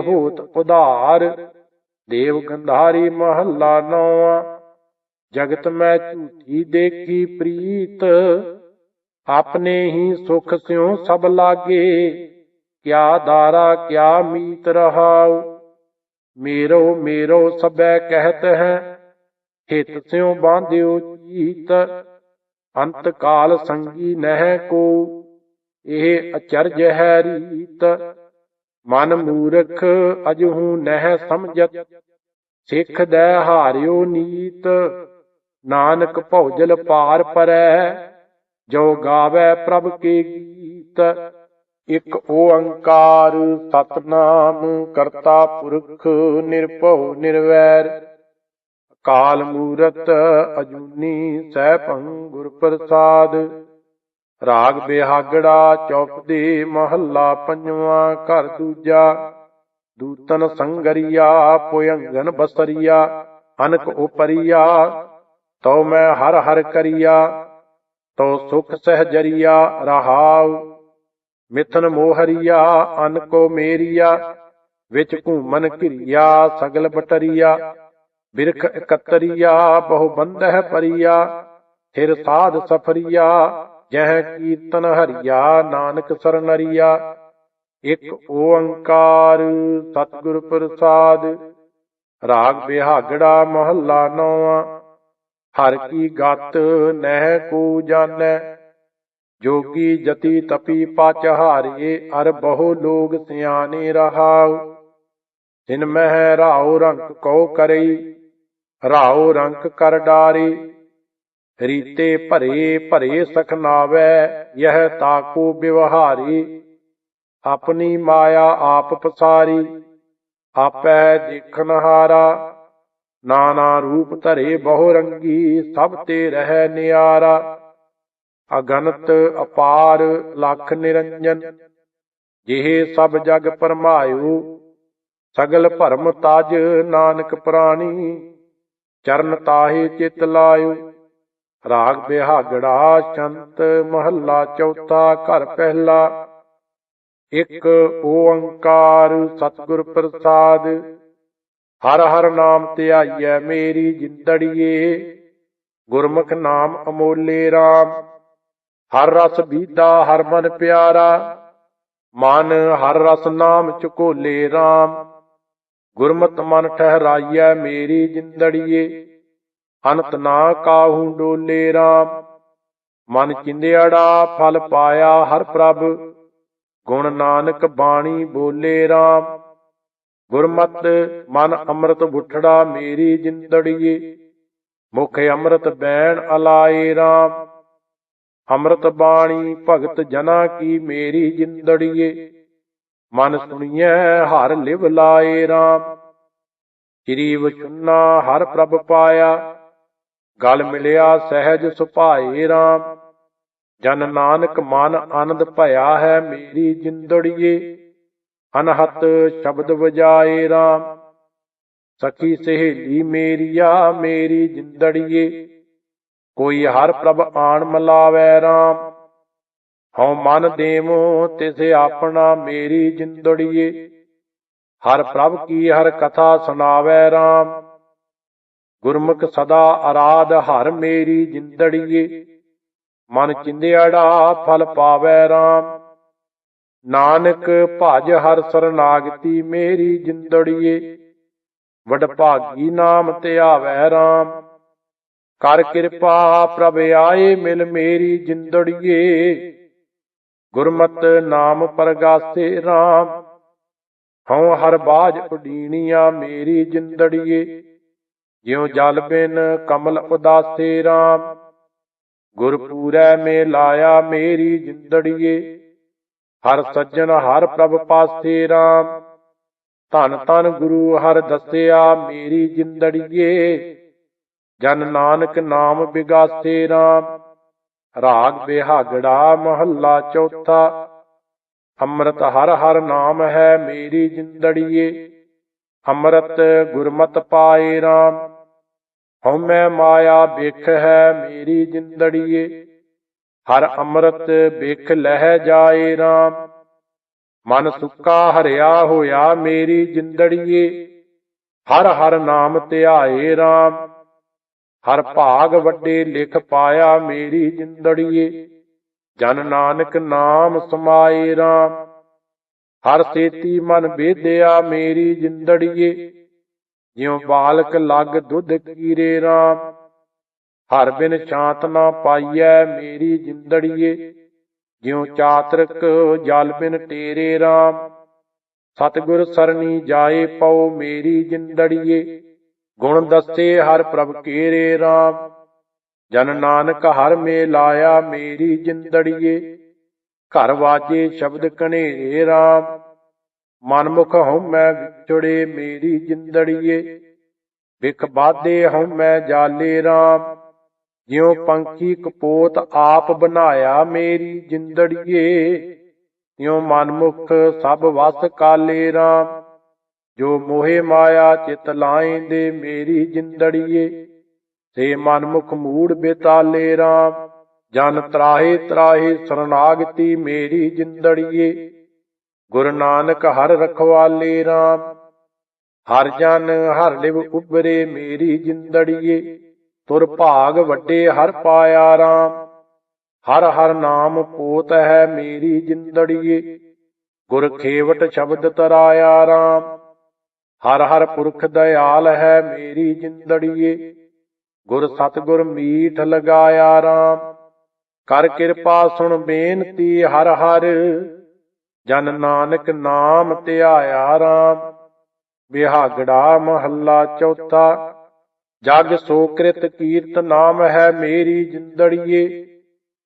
ਹੋਤ ਉਧਾਰ। ਦੇਵ ਗੰਧਾਰੀ ਮਹੱਲਾ ਨੌਵਾਂ। ਜਗਤ ਮੈਂ ਝੂਠੀ ਦੇਖੀ ਪ੍ਰੀਤ। ਆਪਣੇ ਹੀ ਸੁਖ ਸਿਉ ਸਭ ਲਾਗੇ। ਕਿਆ ਦਾਰਾ ਕਿਆ ਮੀਤ ਰਹਾਉ। ਮੇਰੋ ਮੇਰੋ ਸਭੈ ਕਹਿਤ ਹੈ। ਹਿਤ ਸਿਉ ਬਾਂਧਿਓ ਚੀਤ। ਅੰਤ ਕਾਲ ਸੰਗੀ ਨਹਿ ਕੋ। ਇਹ ਅਚਰਜ ਹੈ ਰੀਤ। ਮਨ ਮੂਰਖ ਅਜਹੂ ਨਹਿ ਸਮਝਤ, ਸਿੱਖ ਦੈ ਹਾਰਿਓ ਨੀਤ, ਨਾਨਕ ਭੌਜਲ ਪਾਰ ਪਰੈ, ਜੋ ਗਾਵੇ ਪ੍ਰਭ ਕੇ ਗੀਤ, ਇਕ ਓੰਕਾਰ ਸਤਨਾਮ ਕਰਤਾ ਪੁਰਖ ਨਿਰਭਉ ਨਿਰਵੈਰ। ਅਕਾਲ ਮੂਰਤ ਅਜੂਨੀ ਸੈਭੰ ਗੁਰ ਪ੍ਰਸਾਦ ਰਾਗ ਬਿਹਾਗੜਾ ਚੌਪਦੇ ਮਹੱਲਾ ਪੰਜਵਾਂ, ਘਰ ਦੂਜਾ। ਦੂਤਨ ਸੰਗਰੀਆ, ਪੁਯੰਗਨ ਬਸਰੀਆ ਅਨਕ ਉਪਰੀਆ। ਤਉ ਮੈਂ ਹਰ ਹਰ ਕਰੀਆ, ਤਉ ਸੁਖ ਸਹਜਰੀਆ, ਰਹਾਉ। ਮਿਥਨ ਮੋਹਰੀਆ, ਅਨਕੋ ਮੇਰੀਆ। ਵਿੱਚ ਘੂਮਨ ਘਿਰਿਆ, ਸਗਲ ਬਟਰੀਆ। ਬਿਰਖ ਇਕਤਰੀਆ, ਬਹੁ ਬੰਦਹ ਪਰੀਆ। ਫਿਰ ਸਾਧ ਸਫਰੀਆ। ਜਹ ਕੀਰਤਨ ਹਰੀਆ ਨਾਨਕ ਸਰਨਰੀਆ ਇਕ ਓੰਕਾਰ ਸਤਿਗੁਰ ਪ੍ਰਸਾਦ। ਰਾਗ ਬਿਹਾਗੜਾ ਮਹੱਲਾ ਨੌਵਾਂ। ਹਰ ਕੀ ਗਤ ਨਹਿ ਕੋ ਜਾਣੈ। ਜੋਗੀ ਜਤੀ ਤਪੀ ਪਚ ਹਾਰੇ ਅਰ ਬਹੁ ਲੋਗ ਸਿਆਣੇ ਰਹਾਉ। ਜਿਨ ਮਹਿ ਰਾਉ ਰੰਕ ਕਉ ਕਰਈ, ਰਾਉ ਰੰਗ ਕਰ ਡਾਰੇ। ਰੀਤੇ ਭਰੇ ਭਰੇ ਸਖਨਾਵੈ ਯਹ ਤਾਕੋ ਵਿਵਹਾਰੀ। ਆਪਣੀ ਮਾਇਆ ਆਪ ਪਸਾਰੀ, ਆਪੈ ਦੇਖਨ ਹਾਰਾ। ਨਾਨਾ ਰੂਪ ਧਰੇ ਬਹੁ ਰੰਗੀ, ਸਭ ਤੇ ਰਹਿ ਨਿਆਰਾ। ਅਗਣਤ ਅਪਾਰ ਲੱਖ ਨਿਰੰਜਨ, ਜਿਹੇ ਸਭ ਜਗ ਪਰਮਾਇਓ ਸਗਲ ਭਰਮ ਤਜ ਨਾਨਕ ਪ੍ਰਾਣੀ, ਚਰਨ ਤਾਹੇ ਚਿਤ ਲਾਇਓ ਰਾਗ ਬਿਹਾਗੜਾ ਸ਼ੰਤ ਮਹੱਲਾ ਚੌਥਾ ਘਰ ਪਹਿਲਾ। ਇੱਕ ਓੰਕਾਰ ਸਤਿਗੁਰ ਪ੍ਰਸਾਦ, ਹਰ ਹਰ ਨਾਮ ਧਿਆਈਐ ਮੇਰੀ ਜਿੰਦੜੀਏ। ਗੁਰਮੁਖ ਨਾਮ ਅਮੋਲੇ RAM ਹਰ ਰਸ ਬੀਦਾ ਹਰ ਮਨ ਪਿਆਰਾ। ਮਨ ਹਰ ਰਸ ਨਾਮ ਚੁਕੋਲੇ RAM ਗੁਰਮਤ ਮਨ ਠਹਿਰਾਈਐ ਮੇਰੀ ਜਿੰਦੜੀਏ। ਅਨਤ ਨਾ ਕਾਹੂ ਡੋਲੇ ਰਾਮ। ਮਨ ਚਿੰਦਿਆੜਾ ਫਲ ਪਾਇਆ ਹਰ ਪ੍ਰਭ। ਗੁਣ ਨਾਨਕ ਬਾਣੀ ਬੋਲੇ ਰਾਮ। ਗੁਰਮਤ ਮਨ ਅੰਮ੍ਰਿਤ ਬੁੱਠੜਾ ਮੇਰੀ ਜਿੰਦੜੀਏ। ਮੁਖ ਅੰਮ੍ਰਿਤ ਬੈਣ ਅਲਾਏ ਰਾਮ। ਅੰਮ੍ਰਿਤ ਬਾਣੀ ਭਗਤ ਜਨਾ ਕੀ ਮੇਰੀ ਜਿੰਦੜੀਏ। ਮਨ ਸੁਣੀਐ ਹਰ ਲਿਵ ਲਾਏ ਰਾਮ। ਸ੍ਰੀ ਵਚੁੰਨਾ ਹਰ ਪ੍ਰਭ ਪਾਇਆ। ਗਲ ਮਿਲਿਆ ਸਹਿਜ ਸੁਭਾਏ RAM ਜਨ ਨਾਨਕ ਮਨ ਆਨੰਦ ਭਇਆ ਹੈ ਮੇਰੀ ਜਿੰਦੜੀਏ। ਅਨਹਤ ਸ਼ਬਦ ਵਜਾਏ RAM ਸਖੀ ਸਹੇਲੀ ਮੇਰੀਆ ਮੇਰੀ ਜਿੰਦੜੀਏ। ਕੋਈ ਹਰ ਪ੍ਰਭ ਆਣ ਮਲਾਵੈ RAM ਹਉ ਮਨ ਦੇਵੋ ਤਿਸ ਆਪਣਾ ਮੇਰੀ ਜਿੰਦੜੀਏ। ਹਰ ਪ੍ਰਭ ਕੀ ਹਰ ਕਥਾ ਸੁਣਾਵੈ RAM ਗੁਰਮੁਖ ਸਦਾ ਆਰਾਧ ਹਰ ਮੇਰੀ ਜਿੰਦੜੀਏ। ਮਨ ਚਿੰਦਿਆੜਾ ਫਲ ਪਾਵੈ RAM ਨਾਨਕ ਭਜ ਹਰ ਸਰਨਾਗਤੀ ਮੇਰੀ ਜਿੰਦੜੀਏ। ਵਡ ਭਾਗੀ ਨਾਮ ਧਿਆਵੈ RAM ਕਰ ਕਿਰਪਾ ਪ੍ਰਭ ਆਏ ਮਿਲ ਮੇਰੀ ਜਿੰਦੜੀਏ। ਗੁਰਮਤ ਨਾਮ ਪਰਗਾਸੇ RAM ਹਉ ਹਰ ਬਾਜ ਉਡੀਣੀਆਂ ਮੇਰੀ ਜਿੰਦੜੀਏ। ਜਿਉ ਜਲ ਬਿਨ ਕਮਲ ਉਦਾਸੇ RAM ਗੁਰਪੂਰੈ ਮੇ ਲਾਇਆ ਮੇਰੀ ਜਿੰਦੜੀਏ, ਹਰ ਸੱਜਣ ਹਰ ਪ੍ਰਭ ਪਾਸੇ RAM ਧਨ ਧਨ ਗੁਰੂ ਹਰ ਦੱਸਿਆ ਮੇਰੀ ਜਿੰਦੜੀਏ, ਜਨ ਨਾਨਕ ਨਾਮ ਬਿਗਾਸੇ RAM ਰਾਗ ਬਿਹਾਗੜਾ ਮਹੱਲਾ ਚੌਥਾ, ਅੰਮ੍ਰਿਤ ਹਰ ਹਰ ਨਾਮ ਹੈ ਮੇਰੀ ਜਿੰਦੜੀਏ, ਅੰਮ੍ਰਿਤ ਗੁਰਮਤਿ ਪਾਏ RAM ਹਉਮੈ ਮਾਇਆ ਬਿਖ ਹੈ ਮੇਰੀ ਜਿੰਦੜੀਏ, ਹਰ ਅੰਮ੍ਰਿਤ ਬਿਖ ਲਹਿ ਜਾਏ RAM ਮਨ ਸੁੱਕਾ ਹਰਿਆ ਹੋਇਆ ਮੇਰੀ ਜਿੰਦੜੀਏ, ਹਰ ਹਰ ਨਾਮ ਧਿਆਏ RAM ਹਰ ਭਾਗ ਵੱਡੇ ਲਿਖ ਪਾਇਆ ਮੇਰੀ ਜਿੰਦੜੀਏ, ਜਨ ਨਾਨਕ ਨਾਮ ਸਮਾਏ RAM ਹਰ ਸੇਤੀ ਮਨ ਬੇਦਿਆ ਮੇਰੀ ਜਿੰਦੜੀਏ ਜਿਉ ਬਾਲਕ ਲੱਗ ਦੁੱਧ ਕੀਰੇ ਰਾਮ। ਹਰ ਬਿਨ ਸ਼ਾਂਤ ਨਾ ਪਾਈਐ ਮੇਰੀ ਜਿੰਦੜੀਏ। ਜਿਉ ਚਾਤਰਕ ਜਲ ਬਿਨ ਤੇਰੇ ਰਾਮ। ਸਤਿਗੁਰ ਸਰਣੀ ਜਾਏ ਪਉ ਮੇਰੀ ਜਿੰਦੜੀਏ। ਗੁਣ ਦੱਸੇ ਹਰ ਪ੍ਰਭ ਕੇਰੇ ਰਾਮ। ਜਨ ਨਾਨਕ ਹਰ ਮੇ ਲਾਇਆ ਮੇਰੀ ਜਿੰਦੜੀਏ। ਘਰ ਵਾਜੇ ਸ਼ਬਦ ਕਨੇਰੇ ਰਾਮ। ਮਨਮੁਖ ਹਉ ਮੈਂ ਵਿਛੜੇ ਮੇਰੀ ਜਿੰਦੜੀਏ, ਵਿਖ ਬਾਧੇ ਹਉ ਮੈਂ ਜਾਲੇ RAM ਜਿਉ ਪੰਖੀ ਕਪੋਤ ਆਪ ਬਣਾਇਆ ਮੇਰੀ ਜਿੰਦੜੀਏ, ਤਿਉ ਮਨਮੁਖ ਸਭ ਵਸ ਕਾਲੇ RAM ਜੋ ਮੋਹਿ ਮਾਇਆ ਚਿਤ ਲਾਇਂਦੇ ਮੇਰੀ ਜਿੰਦੜੀਏ, ਸੇ ਮਨਮੁਖ ਮੂੜ ਬੇਤਾਲੇ RAM ਜਨ ਤਰਾਹੇ ਤਰਾਹੇ ਸਰਨਾਗਤੀ ਮੇਰੀ ਜਿੰਦੜੀਏ ਗੁਰੂ ਨਾਨਕ ਹਰ ਰਖਵਾਲੇ RAM ਹਰ ਜਨ ਹਰ ਲਿਵ ਉਬਰੇ ਮੇਰੀ ਜਿੰਦੜੀਏ, ਤੁਰ ਭਾਗ ਵੱਡੇ ਹਰ ਪਾਇਆ RAM ਹਰ ਹਰ ਨਾਮ ਪੋਤ ਹੈ ਮੇਰੀ ਜਿੰਦੜੀਏ, ਗੁਰ ਖੇਵਟ ਸ਼ਬਦ ਤਰਾਇਆ RAM ਹਰ ਹਰ ਪੁਰਖ ਦਇਆਲ ਹੈ ਮੇਰੀ ਜਿੰਦੜੀਏ, ਗੁਰ ਸਤਗੁਰ ਮੀਠ ਲਗਾਇਆ RAM ਕਰ ਕਿਰਪਾ ਸੁਣ ਬੇਨਤੀ ਹਰ ਹਰ। ਜਨ ਨਾਨਕ ਨਾਮ ਧਿਆਇਆ RAM ਬਿਹਾਗੜਾ ਮਹੱਲਾ ਚੌਥਾ, ਜਗ ਸੋਕ੍ਰਿਤ ਕੀਰਤ ਨਾਮ ਹੈ ਮੇਰੀ ਜਿੰਦੜੀਏ,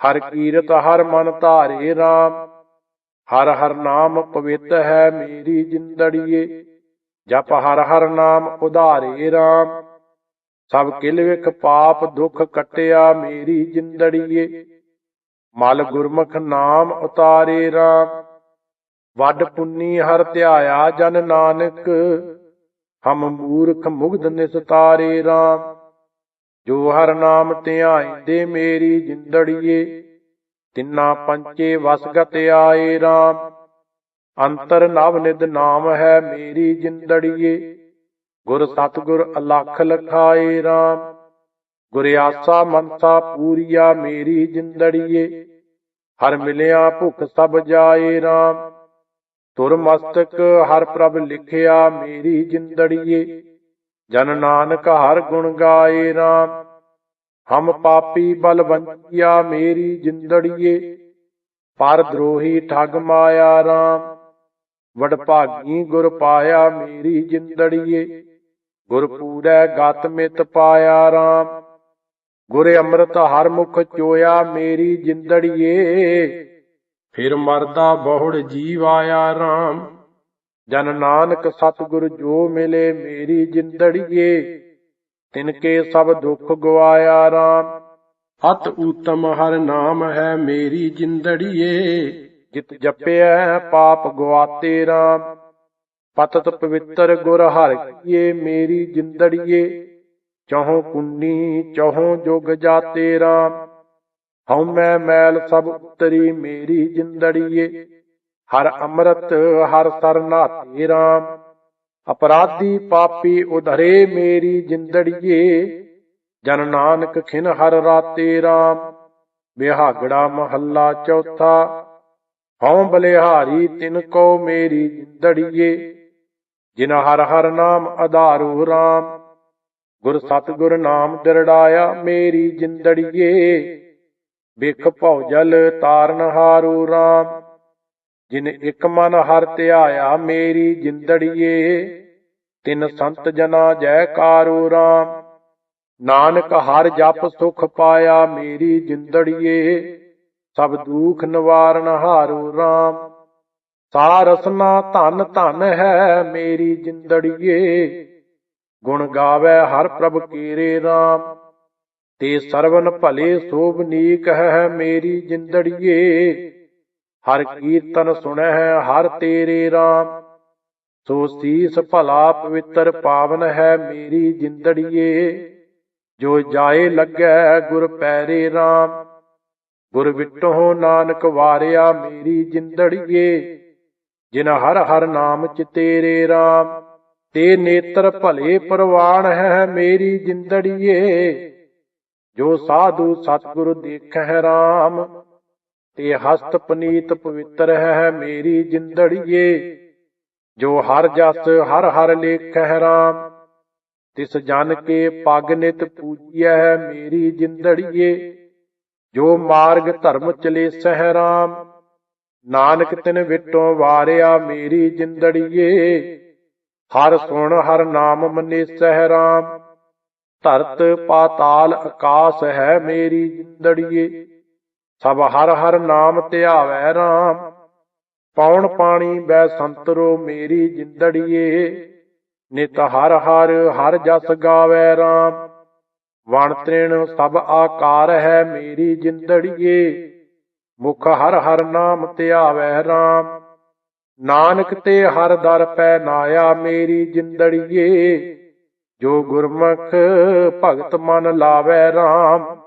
ਹਰ ਕੀਰਤ ਹਰ ਮਨ ਧਾਰੇ RAM ਹਰ ਹਰ ਨਾਮ ਪਵਿੱਤ ਹੈ ਮੇਰੀ ਜਿੰਦੜੀਏ, ਜਪ ਹਰ ਹਰ ਨਾਮ ਉਧਾਰੇ RAM ਸਭ ਕਿਲ ਵਿਖ ਪਾਪ ਦੁਖ ਕਟਿਆ ਮੇਰੀ ਜਿੰਦੜੀਏ, ਮਲ ਗੁਰਮੁਖ ਨਾਮ ਉਤਾਰੇ RAM ਵੱਡ ਪੁੰਨੀ ਹਰ ਧਿਆਇਆ ਜਨ ਨਾਨਕ, ਹਮ ਮੂਰਖ ਮੁਗਧ ਨਿਸਤਾਰੇ RAM ਜੋ ਹਰ ਨਾਮ ਧਿਆਇਂਦੇ ਮੇਰੀ ਜਿੰਦੜੀਏ, ਤਿੰਨਾ ਪੰਚੇ ਵਸਗਤ ਆਏ RAM ਅੰਤਰ ਨਵ ਨਿਦ ਨਾਮ ਹੈ ਮੇਰੀ ਜਿੰਦੜੀਏ, ਗੁਰ ਸਤਗੁਰ ਅਲਖ ਲਖਾਏ RAM ਗੁਰ ਆਸਾ ਮਨਸਾ ਪੂਰੀਆ ਮੇਰੀ ਜਿੰਦੜੀਏ, ਹਰ ਮਿਲਿਆ ਭੁਖ ਸਭ ਜਾਏ RAM ਤੁਰ ਮਸਤਕ ਹਰ ਪ੍ਰਭ ਲਿਖਿਆ ਮੇਰੀ ਜਿੰਦੜੀਏ, ਜਨ ਨਾਨਕ ਹਰ ਗੁਣ ਗਾਏ RAM ਹਮ ਪਾਪੀ ਬਲਵੰਤੀਆ ਮੇਰੀ ਜਿੰਦੜੀਏ, ਪਰ ਦਰੋਹੀ ਠਗ ਮਾਇਆ RAM ਵਡਭਾਗੀ ਗੁਰ ਪਾਇਆ ਮੇਰੀ ਜਿੰਦੜੀਏ, ਗੁਰ ਪੂਰੈ ਗਤ ਮਿਤ ਪਾਇਆ RAM ਗੁਰ ਅੰਮ੍ਰਿਤ ਹਰ ਮੁਖ ਚੋਇਆ ਮੇਰੀ ਜਿੰਦੜੀਏ ਫਿਰ ਮਰਦਾ ਬਹੁੜ ਜੀਵ ਆਇਆ RAM ਜਨ ਨਾਨਕ ਸਤਿਗੁਰ ਜੋ ਮਿਲੇ ਮੇਰੀ ਜਿੰਦੜੀਏ, ਤਿਨ ਕੇ ਸਭ ਦੁੱਖ ਗਵਾਇਆ RAM ਅਤ ਊਤਮ ਹਰ ਨਾਮ ਹੈ ਮੇਰੀ ਜਿੰਦੜੀਏ, ਜਿਤ ਜਪਿਆ ਪਾਪ ਗਵਾਤੇ RAM ਪਤਤ ਪਵਿੱਤਰ ਗੁਰ ਹਰਿ ਕੀਏ ਮੇਰੀ ਜਿੰਦੜੀਏ, ਚਹੋ ਪੁੰਨੀ ਚਹੋ ਜੁਗ ਜਾਤੇ RAM ਹਉ ਮੈਂ ਮੈਲ ਸਭ ਉਤਰੀ ਮੇਰੀ ਜਿੰਦੜੀਏ। ਹਰ ਅੰਮ੍ਰਿਤ, ਹਰ ਸਰ ਨਾਤੇ RAM ਅਪਰਾਧੀ ਪਾਪੀ ਉਧਰੇ ਮੇਰੀ ਜਿੰਦੜੀਏ। ਜਨ ਨਾਨਕ ਖਿਨ ਹਰ ਰਾਤੇ RAM ਬਿਹਾਗੜਾ ਮਹੱਲਾ ਚੌਥਾ। ਹਉ ਬਲਿਹਾਰੀ ਤਿਨ ਕੋ ਮੇਰੀ ਜਿੰਦੜੀਏ। ਜਿਨ ਹਰ ਹਰ ਨਾਮ ਆਧਾਰੂ RAM ਗੁਰ ਸਤਿਗੁਰ ਨਾਮ ਦਿਰੜਾਇਆ ਮੇਰੀ ਜਿੰਦੜੀਏ। ਬਿਖ ਭਉ ਜਲ ਤਾਰਨ ਹਾਰੂ RAM ਜਿਨ ਇਕ ਮਨ ਹਰ ਧਿਆਇਆ ਮੇਰੀ ਜਿੰਦੜੀਏ, ਤਿਨ ਸੰਤ ਜਨਾ ਜੈਕਾਰੂ RAM ਨਾਨਕ ਹਰ ਜਪ ਸੁਖ ਪਾਇਆ ਮੇਰੀ ਜਿੰਦੜੀਏ, ਸਭ ਦੁਖ ਨਿਵਾਰਨ ਹਾਰੂ RAM ਸਾਰਸਨਾ ਧਨ ਧਨ ਹੈ ਮੇਰੀ ਜਿੰਦੜੀਏ, ਗੁਣ ਗਾਵੇ ਹਰ ਪ੍ਰਭ ਕੀਰੇ RAM ਤੇ ਸਰਵਨ ਭਲੇ ਸੋਭਨੀਕ ਹੈ ਮੇਰੀ ਜਿੰਦੜੀਏ। ਹਰ ਕੀਰਤਨ ਸੁਣੈ, ਹਰ ਤੇਰੇ RAM ਸੋ ਸੀਸ ਭਲਾ ਪਵਿੱਤਰ ਪਾਵਨ ਹੈ ਮੇਰੀ ਜਿੰਦੜੀਏ। ਜੋ ਜਾਏ ਲੱਗੈ ਗੁਰ ਪੈਰੇ RAM ਗੁਰ ਵਿਟੋ ਨਾਨਕ ਵਾਰਿਆ ਮੇਰੀ ਜਿੰਦੜੀਏ। ਜਿਨ ਹਰ ਹਰ ਨਾਮ ਚ ਤੇਰੇ RAM ਤੇ ਨੇਤਰ ਭਲੇ ਪ੍ਰਵਾਨ ਹੈ ਮੇਰੀ ਜਿੰਦੜੀਏ। ਜੋ ਸਾਧੂ ਸਤਿਗੁਰ ਦੇਖਹਿ RAM ਤੇ ਹਸਤ ਪਨੀਤ ਪਵਿੱਤਰ ਹੈ ਮੇਰੀ ਜਿੰਦੜੀਏ। ਜੋ ਹਰ ਜਸ, ਹਰ ਹਰ ਲੇਖਹਿ RAM ਤਿਸ ਜਨ ਕੇ ਪਗ ਨਿਤ ਪੂਜੀਐ ਮੇਰੀ ਜਿੰਦੜੀਏ। ਜੋ ਮਾਰਗ ਧਰਮ ਚਲੇ ਸਹਿ RAM ਨਾਨਕ ਤਿਨ ਵਿਟੋ ਵਾਰਿਆ ਮੇਰੀ ਜਿੰਦੜੀਏ। ਹਰ ਸੁਣ, ਹਰ ਨਾਮ ਮਨੇ ਸਹਿ RAM ਧਰਤ ਪਾਤਾਲ ਆਕਾਸ ਹੈ ਮੇਰੀ ਜਿੰਦੜੀਏ, ਸਭ ਹਰ ਹਰ ਨਾਮ ਧਿਆਵੈ ਰਾਮ। ਪੌਣ ਪਾਣੀ ਬੈ ਸੰਤਰੋ ਮੇਰੀ ਜਿੰਦੜੀਏ, ਨਿਤ ਹਰ ਹਰ ਹਰ ਜਸ ਗਾਵੈ ਰਾਮ। ਵਣ ਤ੍ਰਿਣ ਸਭ ਆਕਾਰ ਹੈ ਮੇਰੀ ਜਿੰਦੜੀਏ, ਮੁਖ ਹਰ ਹਰ ਨਾਮ ਧਿਆਵੈ ਰਾਮ। ਨਾਨਕ ਤੇ ਹਰ ਦਰ ਪੈ ਨਾਇਆ ਮੇਰੀ ਜਿੰਦੜੀਏ ਜੋ ਗੁਰਮੁਖ ਭਗਤ ਮਨ ਲਾਵੈ RAM